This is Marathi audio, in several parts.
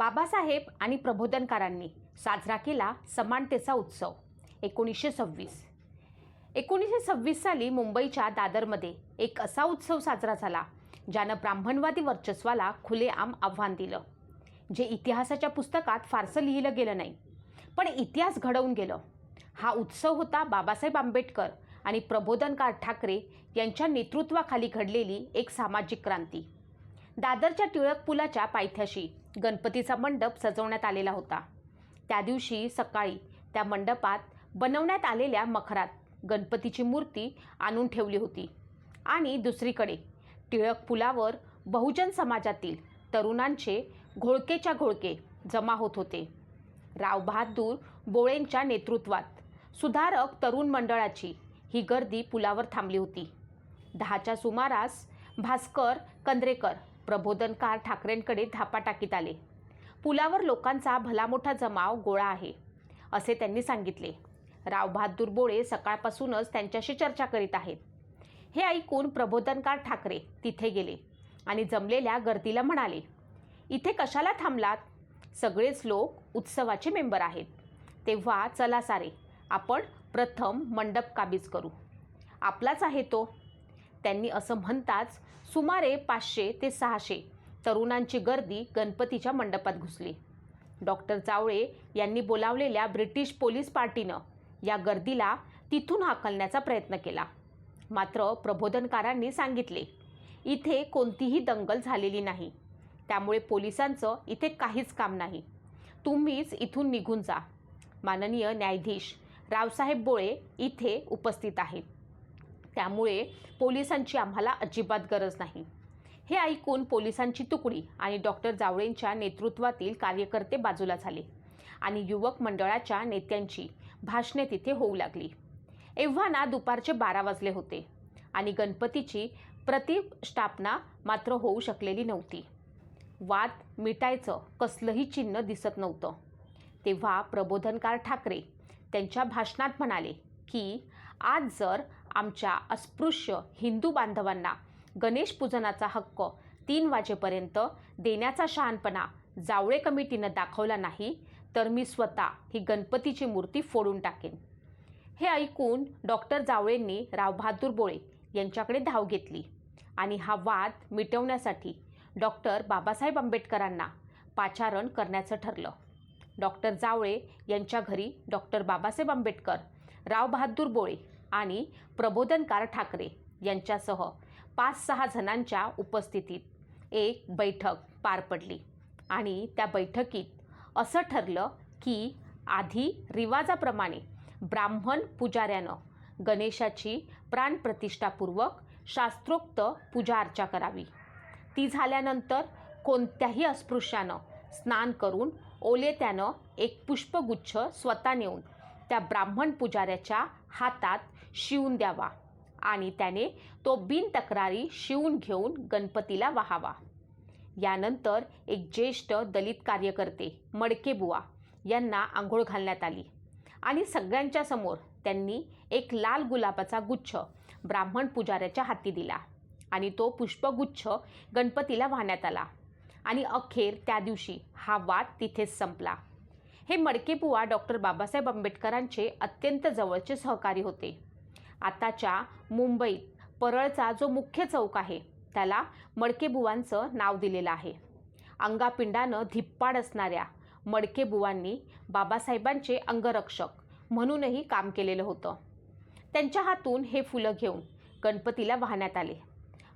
बाबासाहेब आणि प्रबोधनकारांनी साजरा केला समानतेचा उत्सव एकोणीसशे सव्वीस. एकोणीसशे सव्वीस साली मुंबईच्या दादरमध्ये एक असा उत्सव साजरा झाला ज्यानं ब्राह्मणवादी वर्चस्वाला खुलेआम आव्हान दिलं जे इतिहासाच्या पुस्तकात फारसं लिहिलं गेलं नाही पण इतिहास घडवून गेलं. हा उत्सव होता बाबासाहेब आंबेडकर आणि प्रबोधनकार ठाकरे यांच्या नेतृत्वाखाली घडलेली एक सामाजिक क्रांती. दादरच्या टिळक पुलाच्या पायथ्याशी गणपतीचा मंडप सजवण्यात आलेला होता. त्या दिवशी सकाळी त्या मंडपात बनवण्यात आलेल्या मखरात गणपतीची मूर्ती आणून ठेवली होती. आणि दुसरीकडे टिळक पुलावर बहुजन समाजातील तरुणांचे घोळकेच्या घोळके जमा होत होते. राव बहादूर बोळेंच्या नेतृत्वात सुधारक तरुण मंडळाची ही गर्दी पुलावर थांबली होती. दहाच्या सुमारास भास्कर कंद्रेकर प्रबोधनकार ठाकरेंकडे धापा टाकीत आले. पुलावर लोकांचा भलामोठा जमाव गोळा आहे असे त्यांनी सांगितले. राव बहादूर बोळे सकाळपासूनच त्यांच्याशी चर्चा करीत आहेत. हे ऐकून प्रबोधनकार ठाकरे तिथे गेले आणि जमलेल्या गर्दीला म्हणाले इथे कशाला थांबलात? सगळेच लोक उत्सवाचे मेंबर आहेत. तेव्हा चला सारे आपण प्रथम मंडप काबीज करू. आपलाच आहे तो. त्यांनी असं म्हणताच सुमारे पाचशे ते सहाशे तरुणांची गर्दी गणपतीच्या मंडपात घुसली. डॉक्टर जावळे यांनी बोलावलेल्या ब्रिटिश पोलीस पार्टीनं या गर्दीला तिथून हाकलण्याचा प्रयत्न केला. मात्र प्रबोधनकारांनी सांगितले इथे कोणतीही दंगल झालेली नाही. त्यामुळे पोलिसांचं इथे काहीच काम नाही. तुम्हीच इथून निघून जा. माननीय न्यायाधीश रावसाहेब बोळे इथे उपस्थित आहेत. त्यामुळे पोलिसांची आम्हाला अजिबात गरज नाही. हे ऐकून पोलिसांची तुकडी आणि डॉक्टर जावळेंच्या नेतृत्वातील कार्यकर्ते बाजूला झाले आणि युवक मंडळाच्या नेत्यांची भाषणे तिथे होऊ लागली. एव्हाना दुपारचे बारा वाजले होते आणि गणपतीची प्रतिष्ठापना मात्र होऊ शकलेली नव्हती. वाद मिटायचं कसलंही चिन्ह दिसत नव्हतं. तेव्हा प्रबोधनकार ठाकरे त्यांच्या भाषणात म्हणाले की आज जर आमच्या अस्पृश्य हिंदू बांधवांना गणेश पूजनाचा हक्क तीन वाजेपर्यंत देण्याचा शहाणपणा जावळे कमिटीनं दाखवला नाही तर मी स्वतः ही गणपतीची मूर्ती फोडून टाकेन. हे ऐकून डॉक्टर जावळेंनी रावबहादूर बोळे यांच्याकडे धाव घेतली आणि हा वाद मिटवण्यासाठी डॉक्टर बाबासाहेब आंबेडकरांना पाचारण करण्याचं ठरलं. डॉक्टर जावळे यांच्या घरी डॉक्टर बाबासाहेब आंबेडकर रावबहादूर बोळे आणि प्रबोधनकार ठाकरे यांच्यासह पाच सहा जणांच्या उपस्थितीत एक बैठक पार पडली. आणि त्या बैठकीत असं ठरलं की आधी रिवाजाप्रमाणे ब्राह्मण पुजाऱ्यानं गणेशाची प्राणप्रतिष्ठापूर्वक शास्त्रोक्त पूजा अर्चा करावी. ती झाल्यानंतर कोणत्याही अस्पृश्यानं स्नान करून ओले त्यानं एक पुष्पगुच्छ स्वतः नेऊन त्या ब्राह्मण पुजाऱ्याच्या हातात शिवून द्यावा आणि त्याने तो बिनतक्रारी शिवून घेऊन गणपतीला वाहावा. यानंतर एक ज्येष्ठ दलित कार्यकर्ते मडकेबुवा यांना आंघोळ घालण्यात आली आणि सगळ्यांच्या समोर त्यांनी एक लाल गुलाबाचा गुच्छ ब्राह्मण पुजाऱ्याच्या हाती दिला आणि तो पुष्पगुच्छ गणपतीला वाहण्यात आला आणि अखेर त्या दिवशी हा वाद तिथेच संपला. हे मडकेबुवा डॉक्टर बाबासाहेब आंबेडकरांचे अत्यंत जवळचे सहकारी होते. आताच्या मुंबईत परळचा जो मुख्य चौक आहे त्याला मडकेबुवांचं नाव दिलेलं आहे. अंगापिंडानं धिप्पाड असणाऱ्या मडकेबुवांनी बाबासाहेबांचे अंगरक्षक म्हणूनही काम केलेलं होतं. त्यांच्या हातून हे फुलं घेऊन गणपतीला वाहण्यात आले.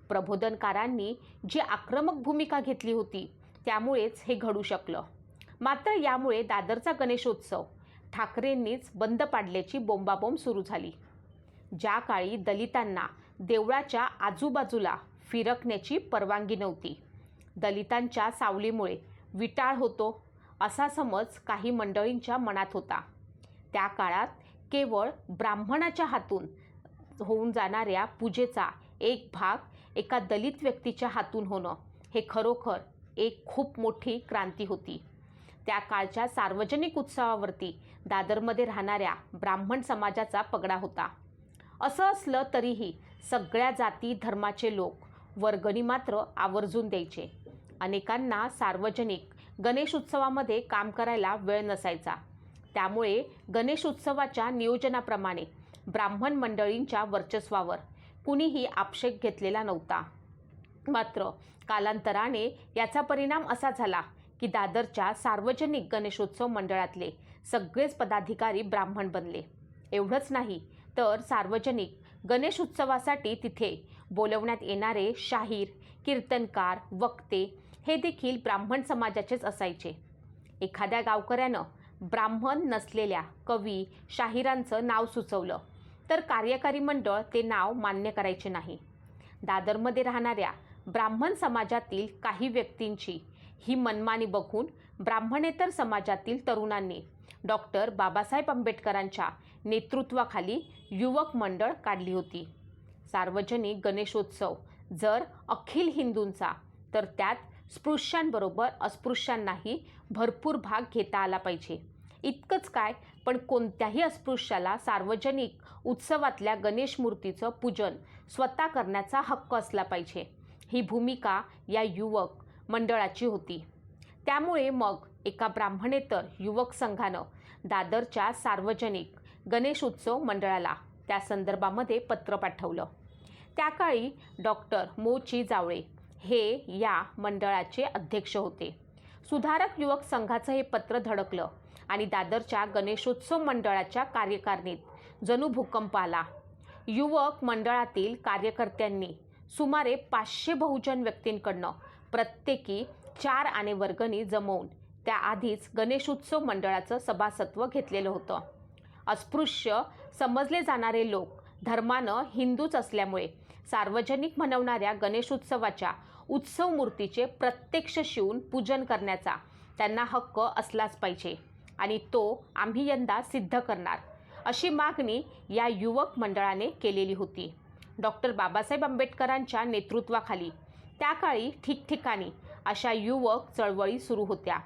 प्रबोधनकारांनी जी आक्रमक भूमिका घेतली होती त्यामुळेच हे घडू शकलं. मात्र यामुळे दादरचा गणेशोत्सव ठाकरेंनीच बंद पाडल्याची बोंबाबोंब सुरू झाली. ज्या काळी दलितांना देवळाच्या आजूबाजूला फिरकण्याची परवानगी नव्हती. दलितांच्या सावलीमुळे विटाळ होतो असा समज काही मंडळींच्या मनात होता. त्या काळात केवळ ब्राह्मणाच्या हातून होऊन जाणाऱ्या पूजेचा एक भाग एका दलित व्यक्तीच्या हातून होणं हे खरोखर एक खूप मोठी क्रांती होती. त्या काळच्या सार्वजनिक उत्सवावरती दादरमध्ये राहणाऱ्या ब्राह्मण समाजाचा पगडा होता. असं असलं तरीही सगळ्या जाती धर्माचे लोक वर्गणी मात्र आवर्जून द्यायचे. अनेकांना सार्वजनिक गणेश उत्सवामध्ये काम करायला वेळ नसायचा. त्यामुळे गणेश उत्सवाच्या नियोजनाप्रमाणे ब्राह्मण मंडळींच्या वर्चस्वावर कुणीही आक्षेप घेतलेला नव्हता. मात्र कालांतराने याचा परिणाम असा झाला की दादरच्या सार्वजनिक गणेशोत्सव मंडळातले सगळेच पदाधिकारी ब्राह्मण बनले. एवढंच नाही तर सार्वजनिक गणेश उत्सवासाठी तिथे बोलवण्यात येणारे शाहीर कीर्तनकार वक्ते हे देखील ब्राह्मण समाजाचेच असायचे. एखाद्या गावकऱ्यानं ब्राह्मण नसलेल्या कवी शाहिरांचं नाव सुचवलं तर कार्यकारी मंडळ ते नाव मान्य करायचे नाही. दादरमध्ये राहणाऱ्या ब्राह्मण समाजातील काही व्यक्तींची ही मनमानी बघून ब्राह्मणेतर समाजातील तरुणांनी डॉक्टर बाबासाहेब आंबेडकरांच्या नेतृत्वाखाली युवक मंडळ काढली होती. सार्वजनिक गणेशोत्सव जर अखिल हिंदूंचा तर त्यात स्पृश्यांबरोबर अस्पृश्यांनाही भरपूर भाग घेता आला पाहिजे. इतकंच काय पण कोणत्याही अस्पृश्याला सार्वजनिक उत्सवातल्या गणेश मूर्तीचं पूजन स्वतः करण्याचा हक्क असला पाहिजे. ही भूमिका या युवक मंडळाची होती. त्यामुळे मग एका ब्राह्मणेतर युवक संघानं दादरच्या सार्वजनिक गणेश उत्सव मंडळाला त्या संदर्भामध्ये पत्र पाठवलं. त्या काळी डॉक्टर मोची जावळे हे या मंडळाचे अध्यक्ष होते. सुधारक युवक संघाचं हे पत्र धडकलं आणि दादरच्या गणेशोत्सव मंडळाच्या कार्यकारिणीत जणू भूकंप आला. युवक मंडळातील कार्यकर्त्यांनी सुमारे पाचशे बहुजन व्यक्तींकडनं प्रत्येकी चार आणे वर्गणी जमवून त्याआधीच गणेशोत्सव मंडळाचं सभासत्व घेतलेलं होतं. अस्पृश्य समजले जाणारे लोक धर्मानं हिंदूच असल्यामुळे सार्वजनिक म्हणवणाऱ्या गणेशोत्सवाच्या उत्सव मूर्तीचे प्रत्यक्ष शिवून पूजन करण्याचा त्यांना हक्क असलाच पाहिजे आणि तो आम्ही यंदा सिद्ध करणार अशी मागणी या युवक मंडळाने केलेली होती. डॉक्टर बाबासाहेब आंबेडकरांच्या नेतृत्वाखाली त्या काळी ठिकठिकाणी अशा युवक चळवळी सुरू होत्या.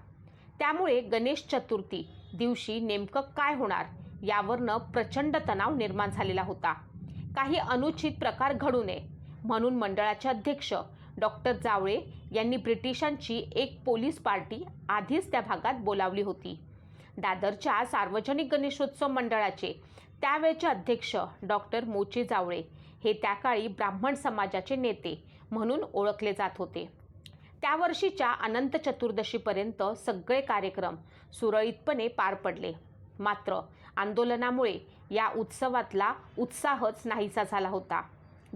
त्यामुळे गणेश चतुर्थी दिवशी नेमकं काय होणार यावरनं प्रचंड तणाव निर्माण झालेला होता. काही अनुचित प्रकार घडू नये म्हणून मंडळाचे अध्यक्ष डॉक्टर जावळे यांनी ब्रिटिशांची एक पोलीस पार्टी आधीच त्या भागात बोलावली होती. दादरच्या सार्वजनिक गणेशोत्सव मंडळाचे त्यावेळचे अध्यक्ष डॉक्टर मोचे जावळे हे त्या काळी ब्राह्मण समाजाचे नेते म्हणून ओळखले जात होते. त्या वर्षीच्या अनंत चतुर्दशीपर्यंत सगळे कार्यक्रम सुरळीतपणे पार पडले. मात्र आंदोलनामुळे या उत्सवातला उत्साहच नाहीसा झाला होता.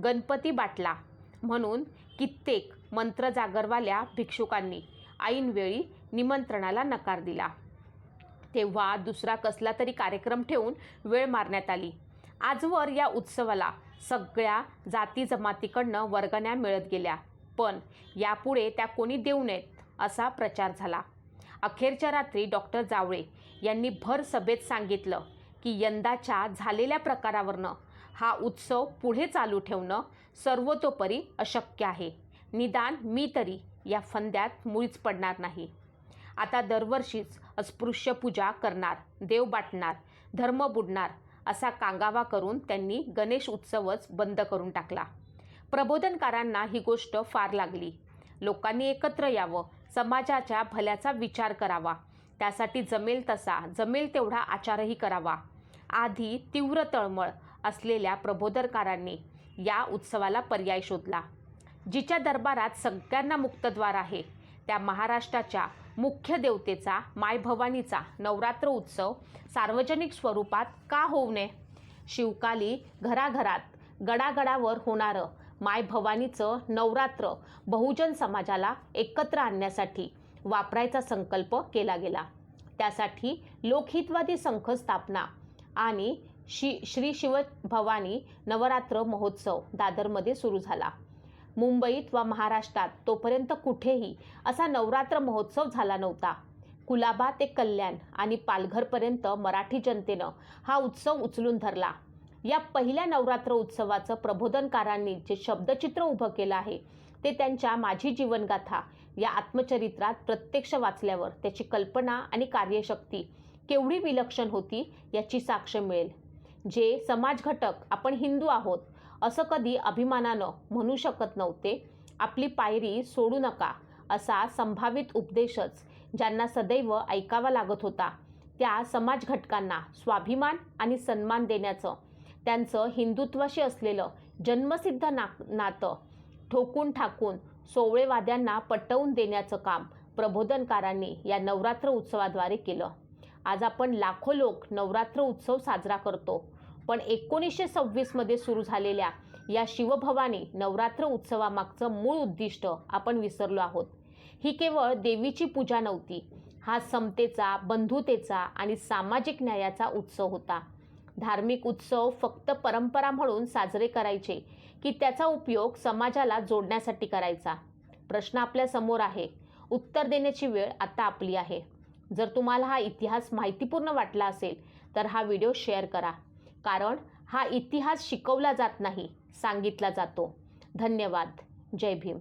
गणपती बाटला म्हणून कित्येक मंत्र जागरवाल्या भिक्षुकांनी ऐनवेळी निमंत्रणाला नकार दिला. तेव्हा दुसरा कसला तरी कार्यक्रम ठेवून वेळ मारण्यात आली. आजवर या उत्सवाला सगळ्या जाती जमातीकडनं वर्गण्या मिळत गेल्या. पण यापुढे त्या कोणी देऊ नयेत असा प्रचार झाला. अखेरच्या रात्री डॉक्टर जावळे यांनी भर सभेत सांगितलं की यंदाच्या झालेल्या प्रकारावरनं हा उत्सव पुढे चालू ठेवणं सर्वतोपरी अशक्य आहे. निदान मी तरी या फंद्यात मुळीच पडणार नाही. आता दरवर्षीच अस्पृश्य पूजा करणार देव बाटणार धर्म बुडणार असा कांगावा करून त्यांनी गणेश उत्सवच बंद करून टाकला. प्रबोधनकारांना ही गोष्ट फार लागली. लोकांनी एकत्र यावं समाजाच्या भल्याचा विचार करावा. त्यासाठी जमेल तसा जमेल तेवढा आचारही करावा. आधी तीव्र तळमळ असलेल्या प्रबोधनकारांनी या उत्सवाला पर्याय शोधला. जिच्या दरबारात सगळ्यांना मुक्तद्वार आहे त्या महाराष्ट्राच्या मुख्य देवतेचा मायभवानीचा नवरात्र उत्सव सार्वजनिक स्वरूपात का होऊ नये? शिवकाली घराघरात गडागडावर होणारं माय भवानीचं नवरात्र बहुजन समाजाला एकत्र आणण्यासाठी वापरायचा संकल्प केला गेला. त्यासाठी लोकहितवादी संघ स्थापना आणि शि श्री शिवभवानी नवरात्र महोत्सव दादरमध्ये सुरू झाला. मुंबईत वा महाराष्ट्रात तोपर्यंत कुठेही असा नवरात्र महोत्सव झाला नव्हता. कुलाबा ते कल्याण आणि पालघरपर्यंत मराठी जनतेनं हा उत्सव उचलून धरला. या पहिल्या नवरात्र उत्सवाचं प्रबोधनकारांनी जे शब्दचित्र उभं केलं आहे ते त्यांच्या माझी जीवनगाथा या आत्मचरित्रात प्रत्यक्ष वाचल्यावर त्याची कल्पना आणि कार्यशक्ती केवढी विलक्षण होती याची साक्ष मिळेल. जे समाजघटक आपण हिंदू आहोत असं कधी अभिमानानं म्हणू शकत नव्हते आपली पायरी सोडू नका असा संभावित उपदेशच ज्यांना सदैव ऐकावा लागत होता त्या समाजघटकांना स्वाभिमान आणि सन्मान देण्याचं त्यांचं हिंदुत्वाशी असलेलं जन्मसिद्ध ना नातं ठोकून ठाकून सोवळेवाद्यांना पटवून देण्याचं काम प्रबोधनकारांनी या नवरात्र उत्सवाद्वारे केलं. आज आपण लाखो लोक नवरात्र उत्सव साजरा करतो पण एकोणीसशे सव्वीसमध्ये सुरू झालेल्या या शिवभवानी नवरात्र उत्सवामागचं मूळ उद्दिष्ट आपण विसरलो आहोत. ही केवळ देवीची पूजा नव्हती हा समतेचा बंधुतेचा आणि सामाजिक न्यायाचा उत्सव होता. धार्मिक उत्सव फक्त परंपरा म्हणून साजरे करायचे की त्याचा उपयोग समाजाला जोडण्यासाठी करायचा? प्रश्न आपल्यासमोर आहे. उत्तर देण्याची वेळ आता आपली आहे. जर तुम्हाला हा इतिहास माहितीपूर्ण वाटला असेल तर हा व्हिडिओ शेअर करा. कारण हा इतिहास शिकवला जात नाही सांगितला जातो. धन्यवाद. जय भीम.